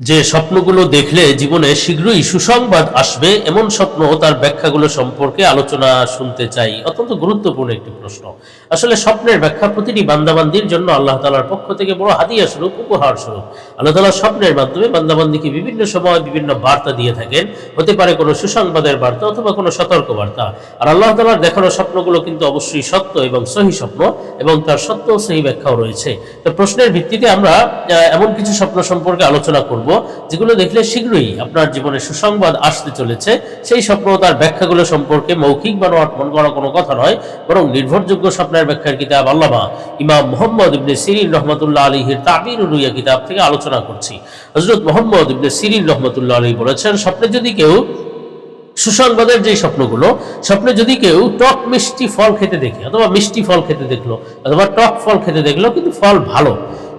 যে স্বপ্নগুলো দেখলে জীবনে শীঘ্রই সুসংবাদ আসবে, এমন স্বপ্ন তার ব্যাখ্যাগুলো সম্পর্কে আলোচনা শুনতে চাই। অত্যন্ত গুরুত্বপূর্ণ একটি প্রশ্ন। আসলে স্বপ্নের ব্যাখ্যা প্রতিটি বান্দাবান্দির জন্য আল্লাহ তালার পক্ষ থেকে বড় হাদিয়া স্বরূপ, উপহার স্বরূপ। আল্লাহ তালা স্বপ্নের মাধ্যমে বান্দাবান্দিকে বিভিন্ন সময় বিভিন্ন বার্তা দিয়ে থাকেন। হতে পারে কোনো সুসংবাদের বার্তা অথবা কোনো সতর্ক বার্তা আর আল্লাহ তালার দেখানো স্বপ্নগুলো কিন্তু অবশ্যই সত্য এবং সহি স্বপ্ন এবং তার সত্য সহি ব্যাখ্যাও রয়েছে। তো প্রশ্নের ভিত্তিতে আমরা এমন কিছু স্বপ্ন সম্পর্কে আলোচনা করব যেগুলো দেখলে শীঘ্রই আপনার জীবনে সুসংবাদ আসতে চলেছে। সেই স্বপ্ন তার ব্যাখ্যাগুলো সম্পর্কে মৌখিক বা মন করা কোনো কথা নয়, বরং নির্ভরযোগ্য স্বপ্নের ব্যাখ্যার কিতাব আল্লামা ইমাম মোহাম্মদ ইবনে সিরিন রহমতুল্লাহ আলীহির তাবির রুইয়া কিতাব থেকে আলোচনা করছি। হজরত মোহাম্মদ ইবনে সিরিন রহমতুল্লাহ আলী বলেছেন, স্বপ্নে যদি কেউ সুসংবাদের যে স্বপ্নগুলো, স্বপ্নে যদি কেউ টক মিষ্টি ফল খেতে দেখে, অথবা মিষ্টি ফল খেতে দেখল, অথবা টক ফল খেতে দেখল, কিন্তু ফল ভালো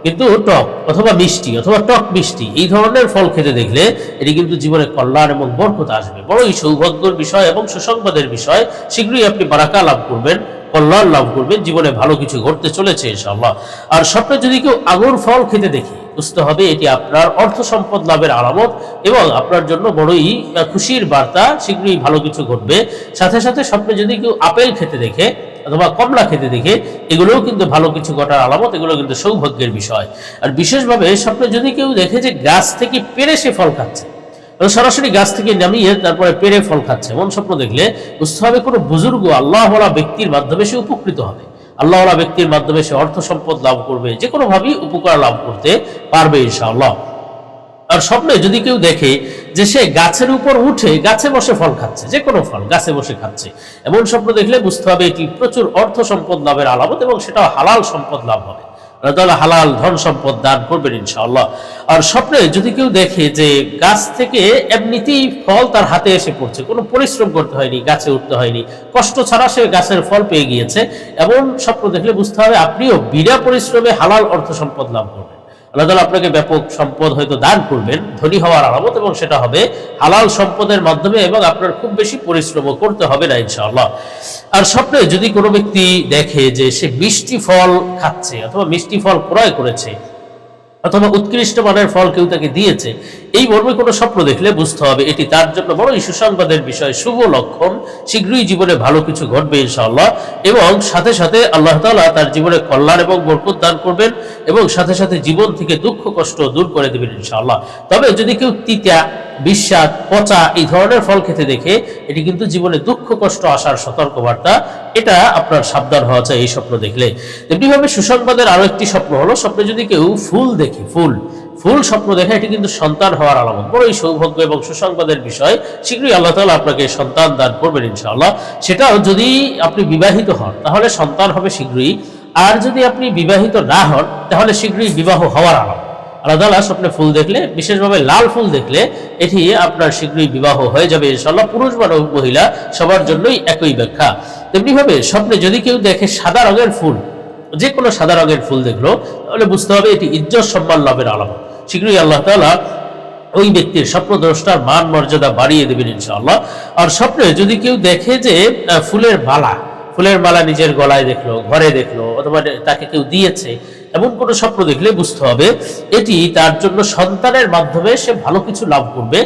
কিন্তু টক অথবা মিষ্টি অথবা টক মিষ্টি, এই ধরনের ফল খেতে দেখলে এটি কিন্তু জীবনে কল্যাণ এবং বরকত আসবে। বড়ই সৌভাগ্যের বিষয় এবং সুসংবাদের বিষয়, শীঘ্রই আপনি বারাকা লাভ করবেন, কল্যাণ লাভ করবেন, জীবনে ভালো কিছু ঘটতে চলেছে ইনশাআল্লাহ। আর স্বপ্নে যদি কেউ আঙুর ফল খেতে দেখে, বুঝতে হবে এটি আপনার অর্থ সম্পদ লাভের আলামত এবং আপনার জন্য বড়ই খুশির বার্তা, শীঘ্রই ভালো কিছু ঘটবে। সাথে সাথে স্বপ্নে যদি কেউ আপেল খেতে দেখে অথবা কমলা খেতে দেখে এগুলোও কিন্তু ভালো কিছু ঘটার আলামত, এগুলো কিন্তু সৌভাগ্যের বিষয়। আর বিশেষভাবে স্বপ্নে যদি কেউ দেখে যে গাছ থেকে পেরে সে ফল খাচ্ছে সরাসরি গাছ থেকে নামিয়ে তারপরে পেরে ফল খাচ্ছে, এমন স্বপ্ন দেখলে বুঝতে হবে কোনো বুজুর্গ আল্লাহওয়ালা ব্যক্তির মাধ্যমে সে উপকৃত হবে। আল্লাহওয়ালা ব্যক্তির মাধ্যমে সে অর্থ সম্পদ লাভ করবে যে কোনোভাবেই উপকার লাভ করতে পারবে ইনশাআল্লাহ। আর স্বপ্নে যদি কেউ দেখে যে সে গাছের উপর উঠে গাছে বসে ফল খাচ্ছে, যে কোনো ফল গাছে বসে খাচ্ছে, এমন স্বপ্ন দেখলে বুঝতে হবে এটি প্রচুর অর্থ সম্পদ লাভের আলামত এবং সেটাও হালাল সম্পদ লাভ হবে। তাআলা হালাল ধন সম্পদ দান করবেন ইনশাআল্লাহ। আর স্বপ্নে যদি কেউ দেখে যে গাছ থেকে এমনিতেই ফল তার হাতে এসে পড়ছে, কোনো পরিশ্রম করতে হয়নি, গাছে উঠতে হয়নি, কষ্ট ছাড়া সে গাছের ফল পেয়ে গিয়েছে, এমন স্বপ্ন দেখলে বুঝতে হবে আপনিও বিনা পরিশ্রমে হালাল অর্থ সম্পদ লাভ করবেন। আল্লাহ আপনাকে ব্যাপক সম্পদ হয়তো দান করবেন, ধনী হওয়ার আলামত, এবং সেটা হবে হালাল সম্পদের মাধ্যমে এবং আপনার খুব বেশি পরিশ্রমও করতে হবে না, ইনশাআল্লাহ। আর স্বপ্নে যদি কোনো ব্যক্তি দেখে যে সে মিষ্টি ফল খাচ্ছে অথবা মিষ্টি ফল ক্রয় করেছে অথবা উৎকৃষ্ট মানের ফল কেউ তাকে দিয়েছে, এই মর্মে কোনো স্বপ্ন দেখলে বুঝতে হবে এটি তার জন্য বড়ই সুসংবাদের বিষয়, শুভ লক্ষণ, শীঘ্রই জীবনে ভালো কিছু ঘটবে ইনশাআল্লাহ। এবং সাথে সাথে আল্লাহ তাআলা তার জীবনে কল্যাণ এবং বরকত দান করবেন এবং সাথে সাথে জীবন থেকে দুঃখ কষ্ট দূর করে দেবেন ইনশাআল্লাহ। তবে যদি কেউ তিতা বিশ্বাস পচা এই ধরনের ফল খেতে দেখে এটি কিন্তু জীবনে দুঃখ, কষ্ট আসার সতর্কবার্তা। এটা আপনার সাবধান হওয়া চাই এই স্বপ্ন দেখলে। তেমনিভাবে সুসংবাদের আরও একটি স্বপ্ন হলো, স্বপ্নে যদি কেউ ফুল দেখে, ফুল ফুল স্বপ্ন দেখা, এটি কিন্তু সন্তান হওয়ার আলামত। বড়ই সৌভাগ্য এবং সুসংবাদের বিষয়। শীঘ্রই আল্লাহ তাআলা আপনাকে সন্তান দান করবেন ইনশাআল্লাহ। সেটাও যদি আপনি বিবাহিত হন, তাহলে সন্তান হবে শীঘ্রই। আর যদি আপনি বিবাহিত না হন, তাহলে শীঘ্রই বিবাহ হওয়ার আলামত। আল্লাহ স্বপ্নে ফুল দেখলে, বিশেষভাবে লাল ফুল দেখলে, এটি আপনার শীঘ্রই বিবাহ হয়ে যাবে, ইনশাআল্লাহ পুরুষ বা মহিলা সবার জন্যই একই ব্যাখ্যা। তেমনিভাবে স্বপ্নে যদি কেউ দেখে সাদা রঙের ফুল, যে কোনো সাদা রঙের ফুল দেখল, তাহলে বুঝতে হবে এটি ইজ্জত সম্মান লাভের আলামত। শীঘ্রই আল্লাহ তাআলা ওই ব্যক্তির স্বপ্নদ্রষ্টার মান, মর্যাদা বাড়িয়ে দেবেন, ইনশাআল্লাহ। আর স্বপ্নে যদি কেউ দেখে যে ফুলের মালা ফুলের মালা নিজের গলায় দেখল, ঘরে দেখল, অথবা তাকে কেউ দিয়েছে এমন কোনো স্বপ্ন দেখলে বুঝতে হবে, এটি তার জন্য সন্তানের মাধ্যমে সে ভালো কিছু লাভ করবে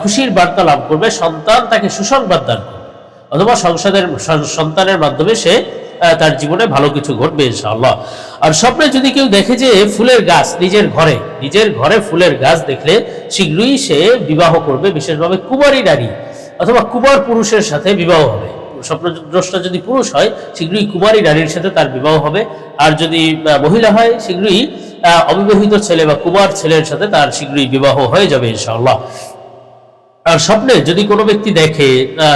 খুশির বার্তা লাভ করবে, সন্তান তাকে সুসংবাদ দান করবে। অথবা সংসারের সন্তানের মাধ্যমে সে তার জীবনে ভালো কিছু ঘটবে ইনশাআল্লাহ। আর স্বপ্নে যদি কেউ দেখে যে ফুলের গাছ, নিজের ঘরে নিজের ঘরে ফুলের গাছ দেখলে শীঘ্রই সে বিবাহ করবে, বিশেষভাবে কুমারী নারী, অথবা কুমার পুরুষের সাথে বিবাহ হবে। স্বপ্নদ্রষ্টা যদি পুরুষ হয়, শীঘ্রই কুমারী নারীর সাথে তার বিবাহ হবে। আর যদি মহিলা হয়, শীঘ্রই অবিবাহিত ছেলে বা কুমার ছেলের সাথে তার শীঘ্রই বিবাহ হয়ে যাবে ইনশাআল্লাহ। আর স্বপ্নে যদি কোনো ব্যক্তি দেখে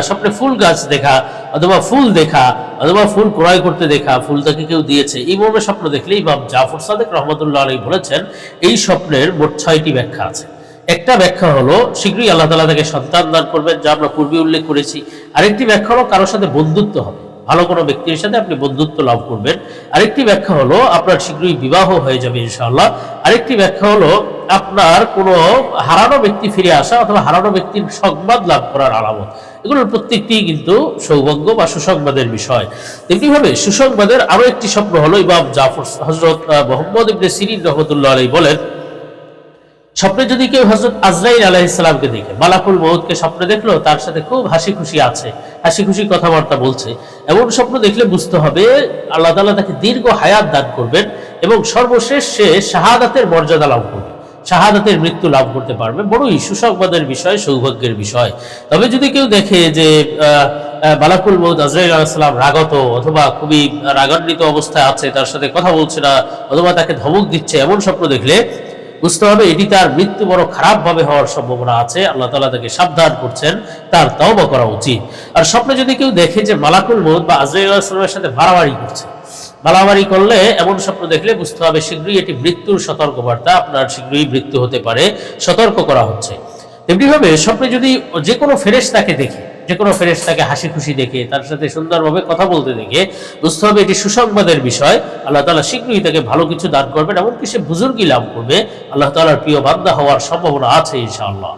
স্বপ্নে ফুল গাছ দেখা অথবা ফুল দেখা অথবা ফুল ক্রয় করতে দেখা, ফুল তাকে কেউ দিয়েছে, এই মর্মে স্বপ্ন দেখলে ইমাম জাফর সাদেক রহমতুল্লাহ আলী বলেছেন, এই স্বপ্নের মোট ছয়টি ব্যাখ্যা আছে। একটা ব্যাখ্যা হলো, শীঘ্রই আল্লাহ তালা তাকে সন্তান দান করবেন, যা আমরা পূর্বে উল্লেখ করেছি। আরেকটি ব্যাখ্যা হলো, কারোর সাথে বন্ধুত্ব হবে। ভালো কোনো ব্যক্তির সাথে আপনি বন্ধুত্ব লাভ করবেন। আরেকটি ব্যাখ্যা হলো, আপনার শীঘ্রই বিবাহ হয়ে যাবে, ইনশাআল্লাহ। আরেকটি ব্যাখ্যা হলো, আপনার কোনো হারানো ব্যক্তি ফিরে আসা অথবা হারানো ব্যক্তির সংবাদ লাভ করার আলামত। এগুলোর প্রত্যেকটি কিন্তু সৌভাগ্য বা সুসংবাদের বিষয়। তেমনিভাবে সুসংবাদের আরও একটি স্বপ্ন হলো, ইমাম জাফর হজরত মোহাম্মদ ইবনে সিরিন রহমতুল্লাহ আলী বলেন স্বপ্নে যদি কেউ হজরত আজরাইল আলাইসালামকে দেখে, মালাকুল মৌদকে স্বপ্নে দেখল, তার সাথে খুব হাসি খুশি আছে। হাসি খুশি কথাবার্তা বলছে। এমন স্বপ্ন দেখলে বুঝতে হবে, আল্লাহ তাআলা তাকে দীর্ঘ হায়াত দান করবেন এবং সর্বশেষ সে শাহাদাতের মর্যাদা লাভ করবে। শাহাদাতের মৃত্যু লাভ করতে পারবে। বড়ই সুসংবাদের বিষয়, সৌভাগ্যের বিষয়। তবে যদি কেউ দেখে যে বালাকুল মৌদ আজরাইল আলাইসালাম রাগত অথবা খুবই রাগান্বিত অবস্থায় আছে, তার সাথে কথা বলছে না, অথবা তাকে ধমক দিচ্ছে, এমন স্বপ্ন দেখলে বুঝতে হবে, এটি তার মৃত্যু বড় খারাপ ভাবে হওয়ার সম্ভাবনা আছে। আল্লাহ তালা তাকে সাবধান করছেন, তার তওবা করা উচিত। আর স্বপ্নে যদি কেউ দেখে যে মালাকুল মৌদ বা আজরাইল আলাইসালামের সাথে বাড়াবাড়ি করছে বাড়াবাড়ি করলে এমন স্বপ্ন দেখলে বুঝতে হবে শীঘ্রই এটি মৃত্যুর সতর্কবার্তা, আপনার শীঘ্রই মৃত্যু হতে পারে, সতর্ক করা হচ্ছে। তেমনিভাবে স্বপ্নে যদি যে কোনো ফেরেশতাকে দেখে যে কোনো ফেরেস্তাকে হাসি খুশি দেখে, তার সাথে সুন্দরভাবে কথা বলতে দেখে বুঝতে হবে এটি সুসংবাদের বিষয়। আল্লাহ তালা শীঘ্রই তাকে ভালো কিছু দান করবেন, এমনকি সে বুজুর্গি লাভ করবে। আল্লাহ তালার প্রিয় বান্দা হওয়ার সম্ভাবনা আছে ইনশাআল্লাহ।